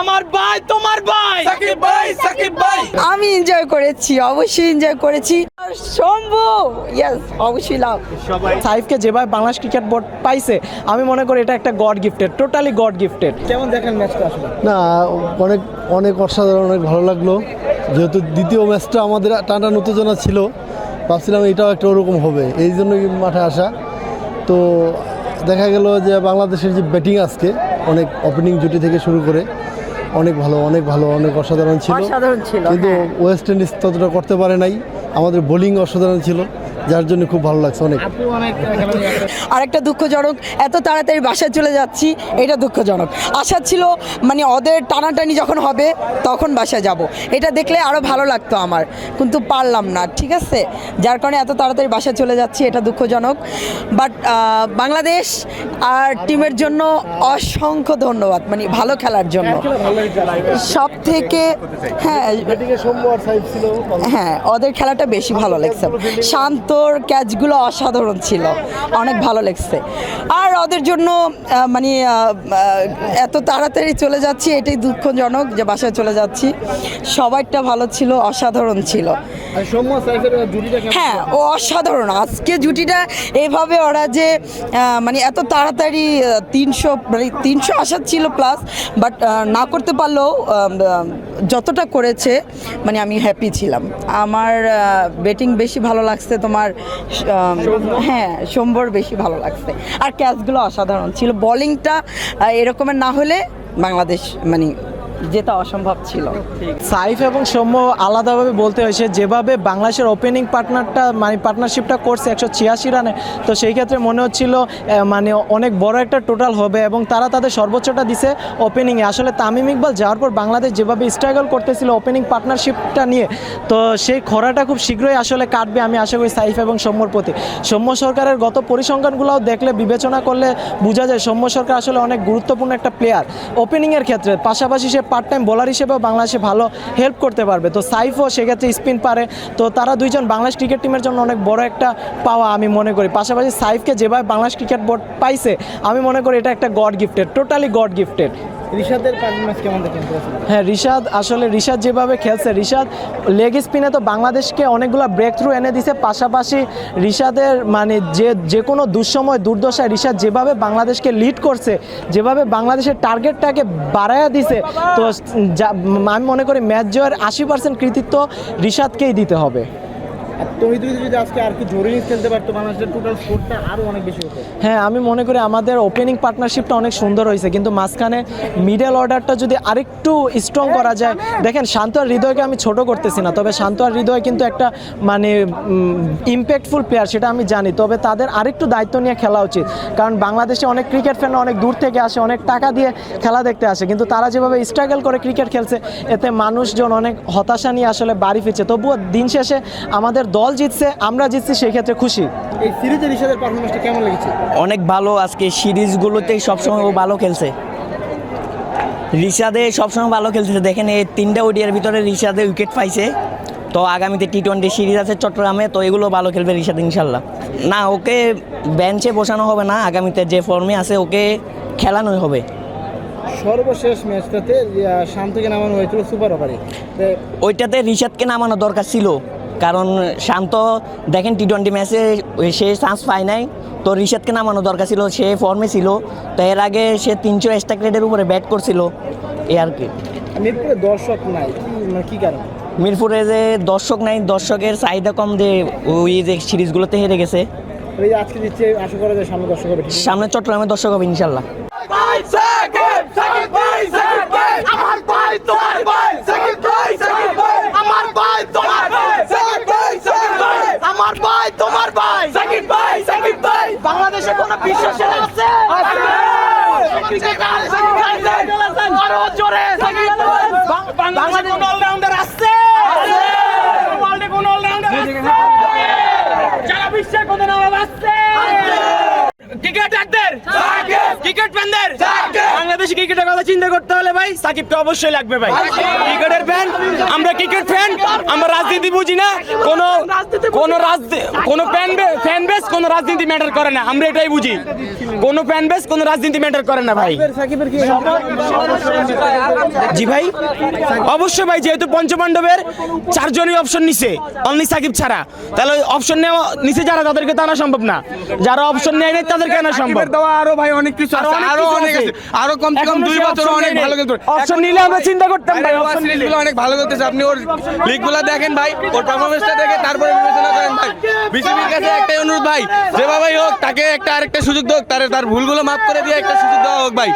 আমার ভাই তোমার ভাই। সাকিব ভাই সাকিব ভাই। আমি এনজয় করেছি অবশ্যই এনজয় করেছি। শম্ভু ইয়েস অবশ্যই লাভ সাইফকে যেভাবে বাংলাদেশ ক্রিকেট বোর্ড পাইছে আমি মনে করি এটা একটা god gifted totally god gifted কেমন দেখেন ম্যাচটা আসলে? না অনেক অনেক অসাধারণ অনেক ভালো লাগল। যেহেতু দ্বিতীয় ম্যাচটা আমাদের টানা উত্তেজনা ছিল ভাবছিলাম এটাও একটা ওরকম হবে এই জন্যই মাঠে আসা। তো দেখা গেল যে বাংলাদেশের যে ব্যাটিং আজকে অনেক ওপেনিং জুটি থেকে শুরু করে অনেক ভালো অনেক ভালো অনেক অসাধারণ ছিল। কিন্তু হ্যাঁ। ওয়েস্ট ইন্ডিজ ততটা করতে পারে নাই। আমাদের বোলিং অসাধারণ ছিল। যার জন্য খুব ভালো লাগছে অনেক। আসলে আরেকটা দুঃখজনক এত তাড়াতাড়ি বাসায় চলে যাচ্ছি এটা দুঃখজনক। আশা ছিল মানে ওদের টানাটানি যখন হবে তখন বাসায় যাব। এটা দেখলে আরও ভালো লাগতো আমার কিন্তু পারলাম না ঠিক আছে? যার কারণে এত তাড়াতাড়ি বাসায় চলে যাচ্ছি এটা দুঃখজনক। বাট বাংলাদেশ আর টিমের জন্য অসংখ্য ধন্যবাদ মানে ভালো খেলার জন্য। সব থেকে হ্যাঁ হ্যাঁ ওদের খেলাটা বেশি ভালো লাগছে। শান্তর ক্যাচগুলো অসাধারণ ছিল। অনেক ভালো লাগছে। আর ওদের জন্য মানে এত তাড়াতাড়ি চলে যাচ্ছি এটাই দুঃখজনক যে বাসায় চলে যাচ্ছি। সবাইটা ভালো ছিল অসাধারণ ছিল। হ্যাঁ ও অসাধারণ। আজকে জুটিটা এভাবে ওরা যে মানে এত তাড়াতাড়ি তিনশো মানে তিনশো আসার ছিল প্লাস বাট না করতে পারলেও যতটা করেছে মানে আমি হ্যাপি ছিলাম। আমার বেটিং বেশি ভালো লাগছে তোমার আহ, হ্যাঁ সোম্বর বেশি ভালো লাগছে। আর ক্যাচগুলো অসাধারণ ছিল। বলিংটা এরকমের না হলে বাংলাদেশ মানে যেটা অসম্ভব ছিল। সাইফ এবং সৌম্য আলাদাভাবে বলতে হয়েছে, যেভাবে বাংলাদেশের ওপেনিং পার্টনারটা মানে পার্টনারশিপটা করছে একশো ছিয়াশি রানে, তো সেই ক্ষেত্রে মনে হচ্ছিল মানে অনেক বড় একটা টোটাল হবে এবং তারা তাদের সর্বোচ্চটা দিছে ওপেনিংয়ে আসলে তামিম ইকবাল যাওয়ার পর বাংলাদেশ যেভাবে স্ট্রাগল করতেছিল ওপেনিং পার্টনারশিপটা নিয়ে, তো সেই খরাটা খুব শীঘ্রই আসলে কাটবে আমি আশা করি সাইফ এবং সৌম্যর প্রতি। সৌম্য সরকারের গত পরিসংখ্যানগুলোও দেখলে বিবেচনা করলে বোঝা যায় সৌম্য সরকার আসলে অনেক গুরুত্বপূর্ণ একটা প্লেয়ার ওপেনিংয়ের ক্ষেত্রে পাশাপাশি সে পার্ট টাইম বোলার হিসেবেও বাংলাদেশে ভালো হেল্প করতে পারবে। তো সাইফও সেক্ষেত্রে স্পিন পারে। তো তারা দুইজন বাংলাদেশ ক্রিকেট টিমের জন্য অনেক বড় একটা পাওয়া আমি মনে করি। পাশাপাশি সাইফকে যেভাবে বাংলাদেশ ক্রিকেট বোর্ড পাইছে, আমি মনে করি এটা একটা god gifted totally god gifted performance কেমন দেখেন হ্যাঁ রিশাদ আসলে রিশাদ যেভাবে খেলছে, রিশাদ লেগ স্পিনে তো বাংলাদেশকে অনেকগুলো ব্রেক থ্রু এনে দিছে। পাশাপাশি রিশাদের মানে যে যে কোনো দুঃসময়, দুর্দশায় রিশাদ যেভাবে বাংলাদেশকে লিড করছে, যেভাবে বাংলাদেশের টার্গেটটাকে বাড়ায়া দিছে, তো আমি মনে করি ম্যাচ জয়ের আশি পার্সেন্ট কৃতিত্ব রিশাদকেই দিতে হবে। তহিদ যদি আজকে আর কি জোরে খেলতে পারতো বাংলাদেশের টোটাল স্কোরটা আরও অনেক বেশি হতো। হ্যাঁ আমি মনে করি আমাদের ওপেনিং পার্টনারশিপটা অনেক সুন্দর হয়েছে কিন্তু মাঝখানে মিডল অর্ডারটা যদি আরেকটু স্ট্রং করা যায় দেখেন শান্ত আর হৃদয়কে আমি ছোট করতেছি না তবে শান্ত আর হৃদয় কিন্তু একটা মানে ইম্প্যাক্টফুল প্লেয়ার সেটা আমি জানি। তবে তাদের আরেকটু দায়িত্ব নিয়ে খেলা উচিত কারণ বাংলাদেশে অনেক ক্রিকেট ফ্যান অনেক দূর থেকে আসে অনেক টাকা দিয়ে খেলা দেখতে আসে কিন্তু তারা যেভাবে স্ট্রাগল করে ক্রিকেট খেলছে এতে মানুষজন অনেক হতাশা নিয়ে আসলে বাড়ি ফিরছে। তবুও দিন শেষে আমাদের দল জিতছে আমরা জিতছি সেই ক্ষেত্রে খুশি। এই সিরিজে রিশাদের পারফরমেন্সটা কেমন লেগেছে? অনেক ভালো আজকে সিরিজগুলোতেই সবসময় ও ভালো খেলছে। রিশাদে সবসময় ভালো খেলছে। দেখেন এই তিনটা ওডিয়ার ভিতরে রিশাদে উইকেট পাইছে। তো আগামীতে টি টোয়েন্টি সিরিজ আছে চট্টগ্রামে তো এগুলো ভালো খেলবে রিশাদ ইনশাল্লাহ না ওকে বেঞ্চে বসানো হবে না। আগামীতে যে ফর্মে আছে ওকে খেলানোই হবে। সর্বশেষ ম্যাচটাতে শান্তকে নামানো হয়েছিল সুপার ওভারে ওইটাতে রিশাদকে নামানো দরকার ছিল। কারণ শান্ত দেখেন টি টোয়েন্টি ম্যাচে সে চান্স পায় নাই। তো রিশাদকে নামানো দরকার ছিল সে ফর্মে ছিল। তো এর আগে সে তিনশো স্ট্রাইক রেটের উপরে ব্যাট করছিল। এ আর কি। মিরপুরে দর্শক নাই কি মানে কারণ? মিরপুরে যে দর্শক নাই দর্শকের চাহিদা কম যে ওই যে সিরিজগুলোতে হেরে গেছে। এই যে আজকে দিচ্ছে আশা করা যায় সামনে দর্শক হবে সামনে চট্টগ্রামে দর্শক হবে ইনশাল্লাহ ভাই সাকিব সাকিব ভাই সাকিব ভাই আমার ভাই তোমার ভাই সাকিব ভাই সাকিব ভাই আমার ভাই তোমার ভাই সাকিব ভাই সাকিব ভাই আমার ভাই তোমার ভাই সাকিব ভাই সাকিব ভাই বাংলাদেশে কোন বিশ্ব সেরা আছে ক্রিকেটার সাকিব ভাই আরও জোরে সাকিব। বাংলাদেশে কোন অলরাউন্ডার আছে ওয়ার্ল্ডে কোন অলরাউন্ডার আছে সারা বিশ্বে কোন নাম আছে ক্রিকেটারদের ক্রিকেট ফ্যানদের বাংলাদেশি ক্রিকেটের কথা চিন্তা করতে ভাই? সাকিবকে অবশ্যই লাগবে ভাই। ক্রিকেটের ফ্যান আমরা ক্রিকেট ফ্যান আমরা রাজনীতি বুঝি না? কোনো কোনো কোনো ফ্যান ফ্যান বেস কোনো রাজনীতি ম্যাটার করে না। আমরা এটাই বুঝি। কোনো ফ্যান বেস কোনো রাজনীতি ম্যাটার করে না ভাই। জি ভাই? অবশ্যই ভাই যেহেতু পঞ্চপাণ্ডবের চারজনই অপশন নিছে অনলি সাকিব ছাড়া। তাহলে অপশন নেওয়া নিচে যারা তাদেরকে তো আনা সম্ভব না। যারা অপশন নেয় নাই তাদেরকে আনা সম্ভব। দেওয়া আরও ভাই অনেক কিছু আরও অনেক আরও কম কম দুই বছর অনেক ভালো অপশন নিলে আমরা চিন্তা করতাম ভাই অপশন নিলে। অনেক ভালো করতেছে। আপনি ওর লিগগুলো দেখেন ভাই ওর পারফরমেন্সটা দেখে তারপরে বিবেচনা করেন ভাই। বিসিবির কাছে একটাই অনুরোধ ভাই যেভাবেই হোক তাকে একটা আরেকটা সুযোগ দোক তার তার ভুলগুলো মাফ করে দিয়ে একটা সুযোগ দেওয়া হোক ভাই।